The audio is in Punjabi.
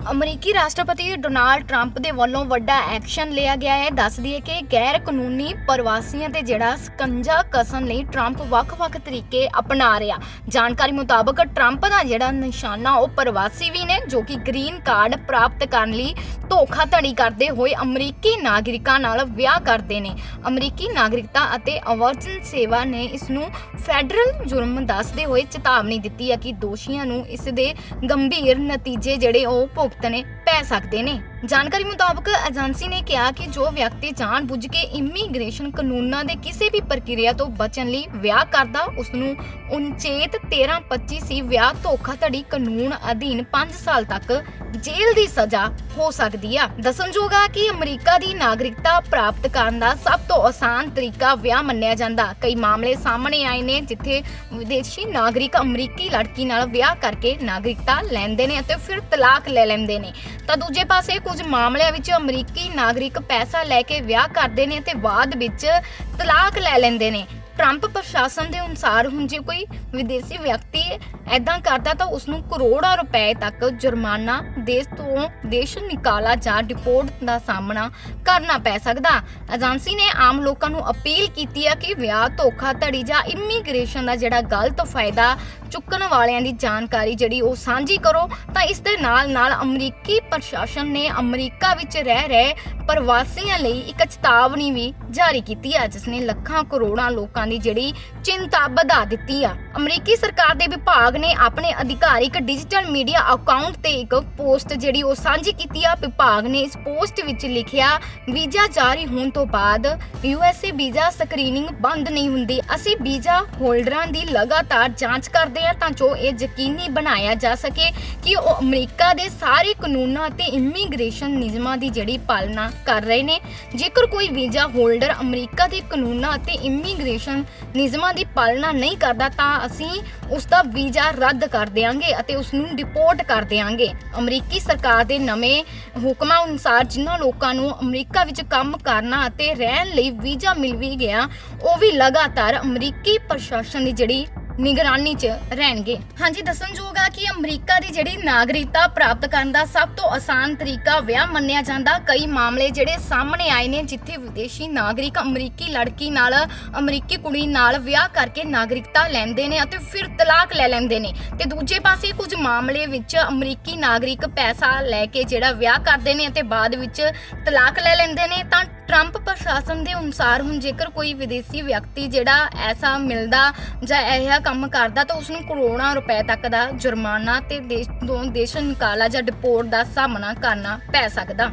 ਅਮਰੀਕੀ ਰਾਸ਼ਟਰਪਤੀ ਡੋਨਾਲਡ ਟਰੰਪ ਦੇ ਵੱਲੋਂ ਵੱਡਾ ਐਕਸ਼ਨ ਲਿਆ ਗਿਆ ਹੈ। ਦੱਸ ਦਈਏ ਕਿ ਗੈਰ ਕਾਨੂੰਨੀ ਪ੍ਰਵਾਸੀਆਂ ਤੇ ਜਿਹੜਾ ਸਕੰਜਾ ਕਸਣ ਲਈ ਟਰੰਪ ਵੱਖ-ਵੱਖ ਤਰੀਕੇ ਅਪਣਾ ਰਿਹਾ। ਜਾਣਕਾਰੀ ਮੁਤਾਬਕ ਟਰੰਪ ਦਾ ਜਿਹੜਾ ਨਿਸ਼ਾਨਾ, ਉਹ ਪ੍ਰਵਾਸੀ ਵੀ ਨੇ, ਜੋ ਕਿ ਗ੍ਰੀਨ ਕਾਰਡ ਪ੍ਰਾਪਤ ਕਰਨ ਲਈ ਧੋਖਾਧੜੀ ਕਰਦੇ ਹੋਏ ਅਮਰੀਕੀ ਨਾਗਰਿਕਾਂ ਨਾਲ ਵਿਆਹ ਕਰਦੇ ਨੇ। ਅਮਰੀਕੀ ਨਾਗਰਿਕਤਾ ਅਤੇ ਆਵਰਜਨ ਸੇਵਾ ਨੇ ਇਸ ਨੂੰ ਫੈਡਰਲ ਜੁਰਮ ਦੱਸਦੇ ਹੋਏ ਚੇਤਾਵਨੀ ਦਿੱਤੀ ਹੈ ਕਿ ਦੋਸ਼ੀਆਂ ਨੂੰ ਇਸ ਦੇ ਗੰਭੀਰ ਨਤੀਜੇ ਜਿਹੜੇ ਉਹ ਭੁਗਤਣੇ ਪੈ ਸਕਦੇ ਨੇ। ਜਾਣਕਾਰੀ ਮੁਤਾਬਕ ਏਜੰਸੀ ਨੇ ਕਿਹਾ ਕਿ ਜੋ ਵਿਅਕਤੀ ਜਾਣਬੁੱਝ ਕੇ ਇਮੀਗ੍ਰੇਸ਼ਨ ਕਾਨੂੰਨਾਂ ਦੇ ਕਿਸੇ ਵੀ ਪ੍ਰਕਿਰਿਆ ਤੋਂ ਬਚਣ ਲਈ ਵਿਆਹ ਕਰਦਾ ਉਸ ਨੂੰ ਉਨਚੇਤ 1325 ਸੀ ਵਿਆਹ ਧੋਖਾਧੜੀ ਕਾਨੂੰਨ ਅਧੀਨ 5 ਸਾਲ ਤੱਕ ਜੇਲ੍ਹ ਦੀ ਸਜ਼ਾ ਹੋ ਸਕਦੀ ਆ। ਦੱਸਣਯੋਗ ਆ ਕਿ ਅਮਰੀਕਾ ਦੀ ਨਾਗਰਿਕਤਾ ਪ੍ਰਾਪਤ ਕਰਨ ਦਾ ਸਭ ਤੋਂ ਆਸਾਨ ਤਰੀਕਾ ਵਿਆਹ ਮੰਨਿਆ ਜਾਂਦਾ। ਕਈ ਮਾਮਲੇ ਸਾਹਮਣੇ ਆਏ ਨੇ ਜਿੱਥੇ ਵਿਦੇਸ਼ੀ ਨਾਗਰਿਕ ਅਮਰੀਕੀ ਲੜਕੀ ਨਾਲ ਵਿਆਹ ਕਰਕੇ ਨਾਗਰਿਕਤਾ ਲੈਂਦੇ ਨੇ ਅਤੇ ਫਿਰ ਤਲਾਕ ਲੈ ਲੈਂਦੇ ਨੇ। ਤਾਂ ਦੂਜੇ ਪਾਸੇ ਕੁਝ ਮਾਮਲਿਆਂ ਵਿੱਚ ਅਮਰੀਕੀ ਨਾਗਰਿਕ ਪੈਸਾ ਲੈ ਕੇ ਵਿਆਹ ਕਰਦੇ ਨੇ ਤੇ ਬਾਅਦ ਵਿੱਚ ਤਲਾਕ ਲੈ ਲੈਂਦੇ ਨੇ। ਟਰੰਪ ਪ੍ਰਸ਼ਾਸਨ ਦੇ ਅਨੁਸਾਰ ਹੁਣ ਜੇ ਕੋਈ ਵਿਦੇਸ਼ੀ ਵਿਅਕਤੀ ਐਦਾਂ ਕਰਦਾ ਤਾਂ ਉਸ ਨੂੰ ਕਰੋੜਾਂ ਰੁਪਏ ਤੱਕ ਜੁਰਮਾਨਾ ਦੇਸ਼ ਤੋਂ ਦੇਸ਼ ਨਿਕਾਲਾ ਜਾਂ ਡਿਪੋਰਟ ਦਾ ਸਾਹਮਣਾ ਕਰਨਾ ਪੈ ਸਕਦਾ। ਏਜੰਸੀ ਨੇ ਆਮ ਲੋਕਾਂ ਨੂੰ ਅਪੀਲ ਕੀਤੀ ਹੈ ਕਿ ਵਿਆਹ, ਧੋਖਾਧੜੀ ਜਾਂ ਇਮੀਗ੍ਰੇਸ਼ਨ ਦਾ ਜਿਹੜਾ ਗਲਤ ਫਾਇਦਾ ਚੁੱਕਣ ਵਾਲਿਆਂ ਦੀ ਜਾਣਕਾਰੀ ਜਿਹੜੀ ਉਹ ਸਾਂਝੀ ਕਰੋ, ਤਾਂ ਇਸ ਦੇ ਨਾਲ ਨਾਲ ਅਮਰੀਕੀ ਪ੍ਰਸ਼ਾਸਨ ਨੇ ਅਮਰੀਕਾ ਵਿੱਚ ਰਹਿ ਰਹੇ ਪ੍ਰਵਾਸੀਆਂ ਲਈ ਇੱਕ ਚੇਤਾਵਨੀ ਵੀ ਜਾਰੀ ਕੀਤੀ ਹੈ, ਜਿਸ ਨੇ ਲੱਖਾਂ ਕਰੋੜਾਂ ਲੋਕਾਂ ਦੀ ਜਿਹੜੀ ਚਿੰਤਾ ਵਧਾ ਦਿੱਤੀ ਆ। ਅਮਰੀਕੀ ਸਰਕਾਰ ਦੇ ਵਿਭਾਗ ਨੇ ਆਪਣੇ ਅਧਿਕਾਰਿਕ ਡਿਜੀਟਲ ਮੀਡੀਆ ਅਕਾਊਂਟ ਤੇ ਇੱਕ ਪੋਸਟ ਜਿਹੜੀ ਉਹ ਸਾਂਝੀ ਕੀਤੀ ਆ। ਵਿਭਾਗ ਨੇ ਇਸ ਪੋਸਟ ਵਿੱਚ ਲਿਖਿਆ, ਵੀਜ਼ਾ ਜਾਰੀ ਹੋਣ ਤੋਂ ਬਾਅਦ ਯੂਐਸਏ ਵੀਜ਼ਾ ਸਕਰੀਨਿੰਗ ਬੰਦ ਨਹੀਂ ਹੁੰਦੀ। ਅਸੀਂ ਵੀਜ਼ਾ ਹੋਲਡਰਾਂ ਦੀ ਲਗਾਤਾਰ ਜਾਂਚ ਕਰਦੇ ਹਾਂ ਤਾਂ ਜੋ ਇਹ ਯਕੀਨੀ ਬਣਾਇਆ ਜਾ ਸਕੇ ਕਿ ਉਹ ਅਮਰੀਕਾ ਦੇ ਸਾਰੇ ਕਾਨੂੰਨਾਂ ਅਤੇ ਇਮੀਗ੍ਰੇਸ਼ਨ ਨਿਯਮਾਂ ਦੀ ਜਿਹੜੀ ਪਾਲਣਾ ਕਰ ਰਹੇ ਨੇ। ਜੇਕਰ ਕੋਈ ਵੀਜ਼ਾ ਹੋਲਡਰ ਅਮਰੀਕਾ ਦੇ ਕਾਨੂੰਨਾਂ ਅਤੇ ਇਮੀਗ੍ਰੇਸ਼ਨ ਨਿਯਮਾਂ ਦੀ ਪਾਲਣਾ ਨਹੀਂ ਕਰਦਾ ਤਾਂ ਅਸੀਂ ਉਸ ਦਾ ਵੀਜ਼ਾ ਰੱਦ ਕਰ ਦੇਵਾਂਗੇ ਅਤੇ ਉਸ ਨੂੰ ਡਿਪੋਰਟ ਕਰ ਦੇਵਾਂਗੇ ਅਮਰੀਕੀ ਸਰਕਾਰ ਦੇ ਨਵੇਂ ਹੁਕਮਾਂ ਅਨੁਸਾਰ ਜਿਨ੍ਹਾਂ ਲੋਕਾਂ ਨੂੰ ਅਮਰੀਕਾ ਵਿੱਚ ਕੰਮ ਕਰਨਾ ਅਤੇ ਰਹਿਣ ਲਈ ਵੀਜ਼ਾ ਮਿਲ ਵੀ ਗਿਆ, ਉਹ ਵੀ ਲਗਾਤਾਰ ਅਮਰੀਕੀ ਪ੍ਰਸ਼ਾਸਨ ਦੀ ਜਿਹੜੀ ਨਿਗਰਾਨੀ 'ਚ ਰਹਿਣਗੇ। ਹਾਂਜੀ ਦੱਸਣਯੋਗ ਆ ਕਿ ਅਮਰੀਕਾ ਦੀ ਜਿਹੜੀ ਨਾਗਰਿਕਤਾ ਪ੍ਰਾਪਤ ਕਰਨ ਦਾ ਸਭ ਤੋਂ ਆਸਾਨ ਤਰੀਕਾ ਵਿਆਹ ਮੰਨਿਆ ਜਾਂਦਾ। ਕਈ ਮਾਮਲੇ ਜਿਹੜੇ ਸਾਹਮਣੇ ਆਏ ਨੇ, ਜਿੱਥੇ ਵਿਦੇਸ਼ੀ ਨਾਗਰਿਕ ਅਮਰੀਕੀ ਲੜਕੀ ਨਾਲ ਅਮਰੀਕੀ ਕੁੜੀ ਨਾਲ ਵਿਆਹ ਕਰਕੇ ਨਾਗਰਿਕਤਾ ਲੈਂਦੇ ਨੇ ਅਤੇ ਫਿਰ ਤਲਾਕ ਲੈ ਲੈਂਦੇ ਨੇ। ਤੇ ਦੂਜੇ ਪਾਸੇ ਕੁਝ ਮਾਮਲੇ ਵਿੱਚ ਅਮਰੀਕੀ ਨਾਗਰਿਕ ਪੈਸਾ ਲੈ ਕੇ ਜਿਹੜਾ ਵਿਆਹ ਕਰਦੇ ਨੇ ਅਤੇ ਬਾਅਦ ਵਿੱਚ ਤਲਾਕ ਲੈ ਲੈਂਦੇ ਨੇ, ਤਾਂ ਟਰੰਪ ਪ੍ਰਸ਼ਾਸਨ ਦੇ ਅਨੁਸਾਰ ਹੁਣ ਜੇਕਰ ਕੋਈ ਵਿਦੇਸ਼ੀ ਵਿਅਕਤੀ ਜਿਹੜਾ ਐਸਾ ਮਿਲਦਾ ਜਾਂ ਇਹ ਕੰਮ ਕਰਦਾ ਤਾਂ ਉਸ ਨੂੰ ਕਰੋੜਾਂ ਰੁਪਏ ਤੱਕ ਦਾ ਜੁਰਮਾਨਾ ਤੇ ਦੇਸ਼ ਤੋਂ ਦੇਸ਼ ਨਿਕਾਲਾ ਜਾਂ ਡਿਪੋਰਟ ਦਾ ਸਾਹਮਣਾ ਕਰਨਾ ਪੈ ਸਕਦਾ।